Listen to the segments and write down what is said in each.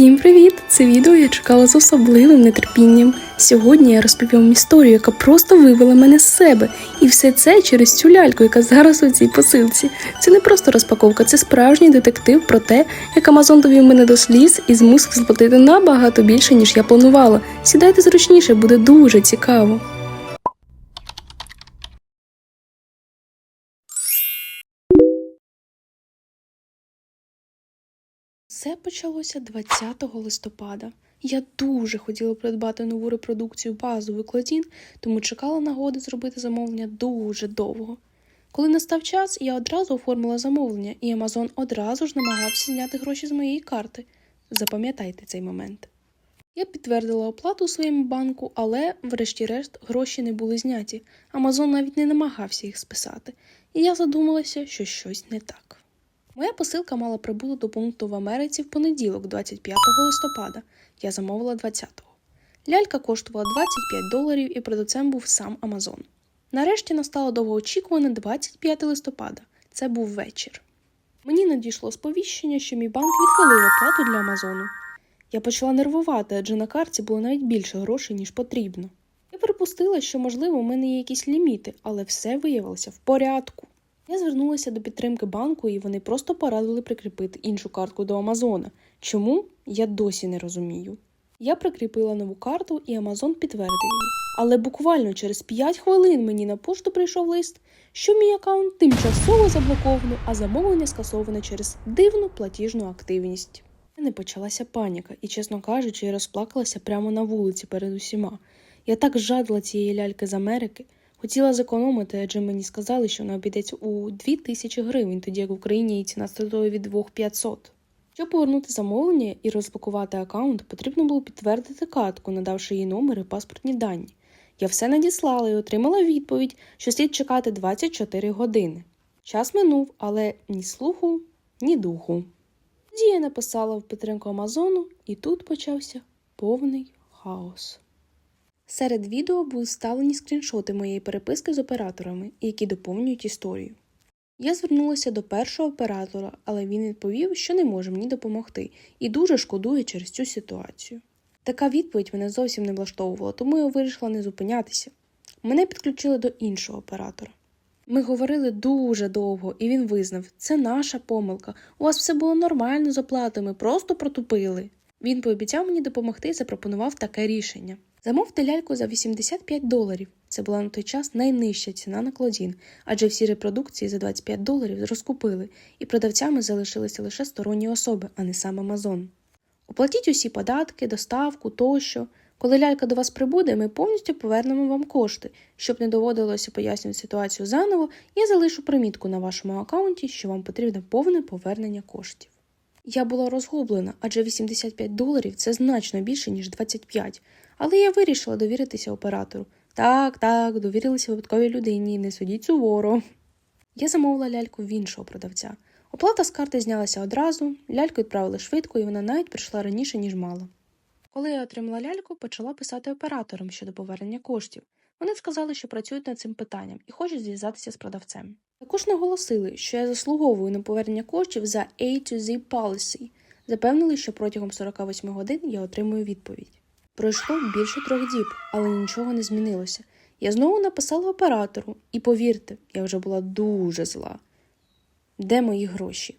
Всім привіт! Це відео я чекала з особливим нетерпінням. Сьогодні я розповім вам історію, яка просто вивела мене з себе. І все це через цю ляльку, яка зараз у цій посилці. Це не просто розпаковка, це справжній детектив про те, як Амазон довів мене до сліз і змусив сплатити набагато більше, ніж я планувала. Сідайте зручніше, буде дуже цікаво. Все почалося 20 листопада. Я дуже хотіла придбати нову репродукцію базовий Клодін, тому чекала нагоди зробити замовлення дуже довго. Коли настав час, я одразу оформила замовлення, і Амазон одразу ж намагався зняти гроші з моєї карти. Запам'ятайте цей момент. Я підтвердила оплату своєму банку, але, врешті-решт, гроші не були зняті. Амазон навіть не намагався їх списати, і я задумалася, що щось не так. Моя посилка мала прибути до пункту в Америці в понеділок, 25 листопада. Я замовила 20-го. Лялька коштувала 25 доларів і продавцем був сам Амазон. Нарешті настало довгоочікуване 25 листопада. Це був вечір. Мені надійшло сповіщення, що мій банк відхилив оплату для Амазону. Я почала нервувати, адже на карті було навіть більше грошей, ніж потрібно. Я припустила, що, можливо, у мене є якісь ліміти, але все виявилося в порядку. Я звернулася до підтримки банку, і вони просто порадили прикріпити іншу картку до Амазона. Чому? Я досі не розумію. Я прикріпила нову карту, і Амазон підтвердив її. Але буквально через 5 хвилин мені на пошту прийшов лист, що мій аккаунт тимчасово заблоковано, а замовлення скасоване через дивну платіжну активність. У мене почалася паніка, і, чесно кажучи, я розплакалася прямо на вулиці перед усіма. Я так жадла цієї ляльки з Америки. Хотіла зекономити, адже мені сказали, що вона обійдеться у 2 тисячі гривень, тоді як в Україні її ціна стартує від 2500. Щоб повернути замовлення і розблокувати аккаунт, потрібно було підтвердити картку, надавши їй номер і паспортні дані. Я все надіслала і отримала відповідь, що слід чекати 24 години. Час минув, але ні слуху, ні духу. Тоді я написала в підтримку Амазону, і тут почався повний хаос. Серед відео були вставлені скріншоти моєї переписки з операторами, які доповнюють історію. Я звернулася до першого оператора, але він відповів, що не може мені допомогти, і дуже шкодує через цю ситуацію. Така відповідь мене зовсім не влаштовувала, тому я вирішила не зупинятися. Мене підключили до іншого оператора. Ми говорили дуже довго, і він визнав, це наша помилка. У вас все було нормально з оплатами, просто протупили. Він пообіцяв мені допомогти і запропонував таке рішення. Замовте ляльку за 85 доларів. Це була на той час найнижча ціна на Клодін, адже всі репродукції за 25 доларів розкупили, і продавцями залишилися лише сторонні особи, а не сам Амазон. Оплатіть усі податки, доставку тощо. Коли лялька до вас прибуде, ми повністю повернемо вам кошти. Щоб не доводилося пояснювати ситуацію заново, я залишу примітку на вашому аккаунті, що вам потрібне повне повернення коштів. Я була розгублена, адже 85 доларів це значно більше, ніж 25, але я вирішила довіритися оператору. Так, так, довірилася випадковій людині, не судіть суворо. Я замовила ляльку в іншого продавця. Оплата з карти знялася одразу, ляльку відправили швидко, і вона навіть прийшла раніше, ніж мала. Коли я отримала ляльку, почала писати операторам щодо повернення коштів. Вони сказали, що працюють над цим питанням і хочуть зв'язатися з продавцем. Також наголосили, що я заслуговую на повернення коштів за A to Z policy. Запевнили, що протягом 48 годин я отримую відповідь. Пройшло більше трьох діб, але нічого не змінилося. Я знову написала оператору, і повірте, я вже була дуже зла. Де мої гроші?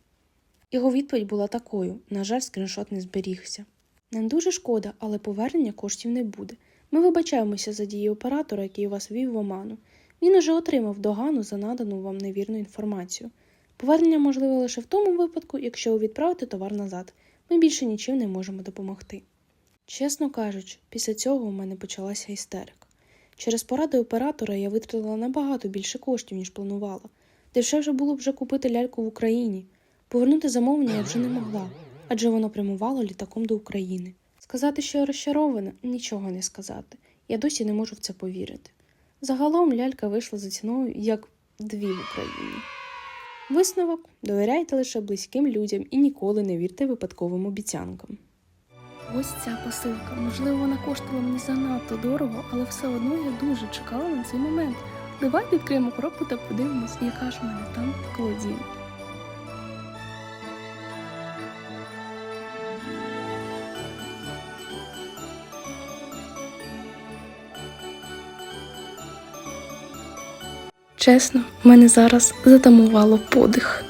Його відповідь була такою: на жаль, скріншот не зберігся. Нам дуже шкода, але повернення коштів не буде. Ми вибачаємося за дії оператора, який вас вів в оману. Він уже отримав догану за надану вам невірну інформацію. Повернення можливе лише в тому випадку, якщо ви відправите товар назад. Ми більше нічим не можемо допомогти. Чесно кажучи, після цього у мене почалася істерика. Через поради оператора я витратила набагато більше коштів, ніж планувала. Дешевше було б вже купити ляльку в Україні. Повернути замовлення я вже не могла, адже воно прямувало літаком до України. Сказати, що я розчарована, нічого не сказати. Я досі не можу в це повірити. Загалом лялька вийшла за ціною як дві в Україні. Висновок довіряйте лише близьким людям і ніколи не вірте випадковим обіцянкам. Ось ця посилка. Можливо, вона коштувала мені занадто дорого, але все одно я дуже чекала на цей момент. Давай відкриємо коробку та подивимось, яка ж в мене там Клодін. Чесно, мене зараз затамувало подих.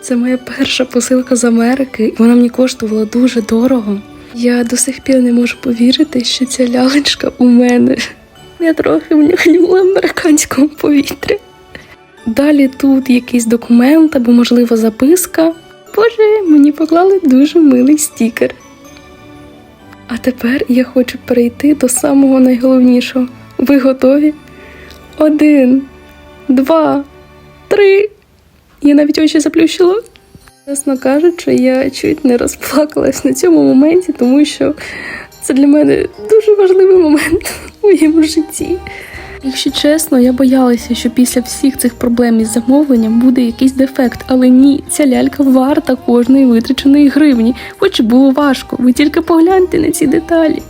Це моя перша посилка з Америки, і вона мені коштувала дуже дорого. Я до сих пір не можу повірити, що ця лялечка у мене. Я трохи внюхнула американського повітря. Далі тут якийсь документ або, можливо, записка. Боже, мені поклали дуже милий стікер. А тепер я хочу перейти до самого найголовнішого. Ви готові? Один, два, три. Я навіть очі заплющила. Чесно кажучи, я чуть не розплакалась на цьому моменті, тому що це для мене дуже важливий момент у моєму житті. Якщо чесно, я боялася, що після всіх цих проблем із замовленням буде якийсь дефект, але ні, ця лялька варта кожної витраченої гривні, хоч було важко. Ви тільки погляньте на ці деталі.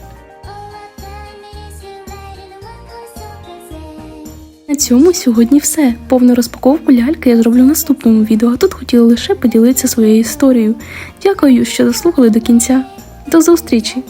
На цьому сьогодні все. Повну розпаковку ляльки я зроблю в наступному відео, а тут хотіла лише поділитися своєю історією. Дякую, що дослухали до кінця. До зустрічі!